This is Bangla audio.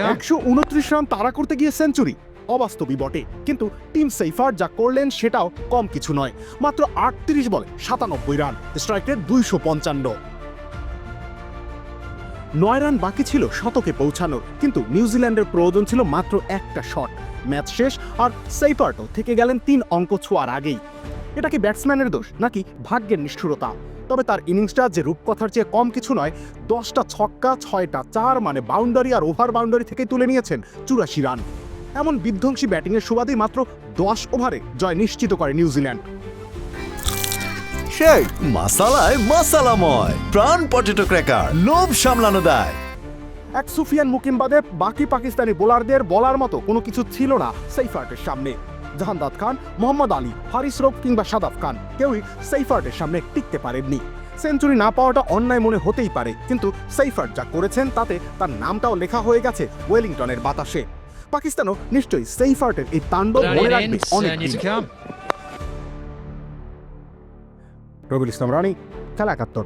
একশো উনত্রিশ রান তাড়া করতে গিয়ে সেঞ্চুরি। অবাস্তবই বটে। কিন্তু টিম সেইফার যা করলেন সেটাও কম কিছু নয়। মাত্র আটত্রিশ বলে সাতানব্বই রান। স্ট্রাইক দুইশো পঞ্চান্ন। নয় রান বাকি ছিল শতকে পৌঁছানোর। কিন্তু নিউজিল্যান্ডের প্রয়োজন ছিল মাত্র একটা শট। ম্যাচ শেষ আর সেইফার্টও থেকে গেলেন তিন অঙ্ক ছোঁয়ার আগেই। এটা কি ব্যাটসম্যানের দোষ নাকি ভাগ্যের নিষ্ঠুরতা? তবে তার ইনিংসটা যে রূপকথার চেয়ে কম কিছু নয় দশটা ছক্কা ছয়টা চার মানে বাউন্ডারি আর ওভার বাউন্ডারি থেকে তুলে নিয়েছেন চুরাশি রান। এমন বিধ্বংসী ব্যাটিংয়ের সুবাদে মাত্র দশ ওভারে জয় নিশ্চিত করে নিউজিল্যান্ড। সেই মাসালায় মাসালাময় প্রাণ পটেটো ক্র্যাকার লোভ সামলানো দায়। এক সুফিয়ান মুকিম বাদে বাকি পাকিস্তানি বোলারদের বলার মতো কোনো কিছু ছিল না সেইফার্টের সামনে। জাহানদাদ খান মোহাম্মদ আলী হারিস রোফ কিংবা সাদাফ খান। কেউই সেইফার্টের সামনে টিকতে পারেননি। সেঞ্চুরি না পাওয়াটা অন্যায় মনে হতেই পারে কিন্তু সেইফার্ট যা করেছেন তাতে তার নামটাও লেখা হয়ে গেছে ওয়েলিংটনের বাতাসে। পাকিস্তানও নিশ্চয়ই সেইফার্টের এই তাণ্ডব মনে রাখবে অনেক রবিল ইসলাম রানী খেলা একাত্তর।